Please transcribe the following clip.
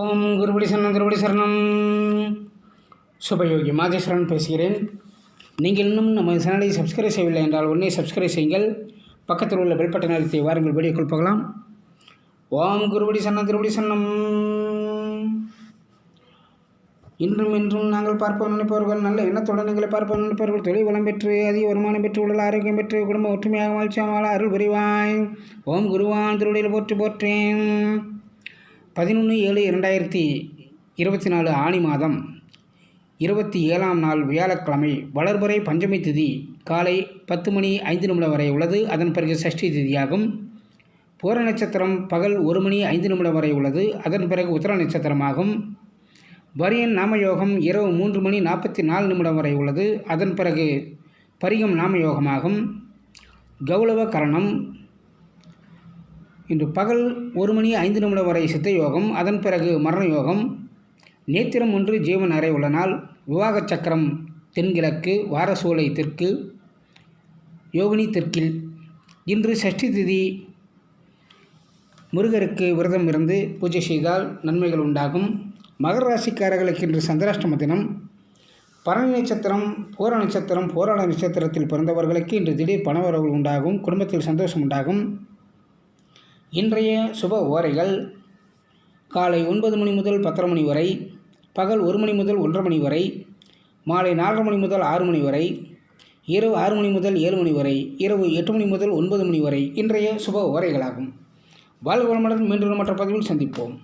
ஓம் குருபடி சரணம் குருபடி சரணம் சுபயோகி மாதேஸ்வரன் பேசுகிறேன். நீங்கள் இன்னும் நமது சேனலை சப்ஸ்கிரைப் செய்யவில்லை என்றால் உடனே சப்ஸ்கிரைப் செய்யுங்கள். பக்கத்தில் உள்ள பெல் பட்டன் அழுத்தி வாருங்கள். வீடியோக்குள் போகலாம். ஓம் குருபடி சரணம் குருபடி சரணம் இன்றும் இன்றும் நாங்கள் பார்ப்போம் நினைப்பவர்கள் நல்ல எண்ணத்துடன் எங்களை பார்ப்போம் நினைப்பவர்கள். தொழில் வளம் பெற்று அதிக வருமானம் பெற்று உடல் ஆரோக்கியம் பெற்று குடும்ப ஒற்றுமையாக வாழ்ச்சியாக அருள் புரிவாய். ஓம் குருவான் திருவடியில் போற்றி போற்றேன். பதினொன்று ஏழு இரண்டாயிரத்தி இருபத்தி நாலு ஆணி மாதம் இருபத்தி ஏழாம் நாள் வியாழக்கிழமை வளர்பறை பஞ்சமி திதி காலை பத்து மணி ஐந்து நிமிடம் வரை உள்ளது. அதன் பிறகு சஷ்டி திதியாகும். பூர நட்சத்திரம் பகல் ஒரு மணி ஐந்து நிமிடம் வரை உள்ளது. அதன் பிறகு உத்தர நட்சத்திரமாகும். வரியன் நாமயோகம் இரவு மூன்று மணி நாற்பத்தி நாலு நிமிடம் வரை உள்ளது. அதன் பிறகு பரிகம் நாமயோகமாகும். கௌளவ கரணம். இன்று பகல் ஒரு மணி ஐந்து நிமிடம் வரை சித்த யோகம் அதன் பிறகு மரண யோகம் நேத்திரம் ஒன்று ஜீவன் அறை உள்ள நாள் விவாக சக்கரம் தென்கிழக்கு வாரசூலை தெற்கு யோகினி தெற்கில். இன்று சஷ்டி திதி. முருகருக்கு விரதம் இருந்து பூஜை செய்தால் நன்மைகள் உண்டாகும். மகர ராசிக்காரர்களுக்கு இன்று சந்திராஷ்டம தினம். பரணி நட்சத்திரம் பூர நட்சத்திரம் போராள நட்சத்திரத்தில் பிறந்தவர்களுக்கு இன்று திடீர் பணவரவு உண்டாகும் குடும்பத்தில் சந்தோஷம் உண்டாகும். இன்றைய சுப ஓரைகள் காலை ஒன்பது மணி முதல் பத்தரை மணி வரை பகல் ஒரு மணி முதல் ஒன்றரை மணி வரை மாலை நாலரை மணி முதல் ஆறு மணி வரை இரவு ஆறு மணி முதல் ஏழு மணி வரை இரவு எட்டு மணி முதல் ஒன்பது மணி வரை இன்றைய சுப ஓரைகளாகும். வாழ்வளமுடன் மீண்டும் மற்ற பதிவில் சந்திப்போம்.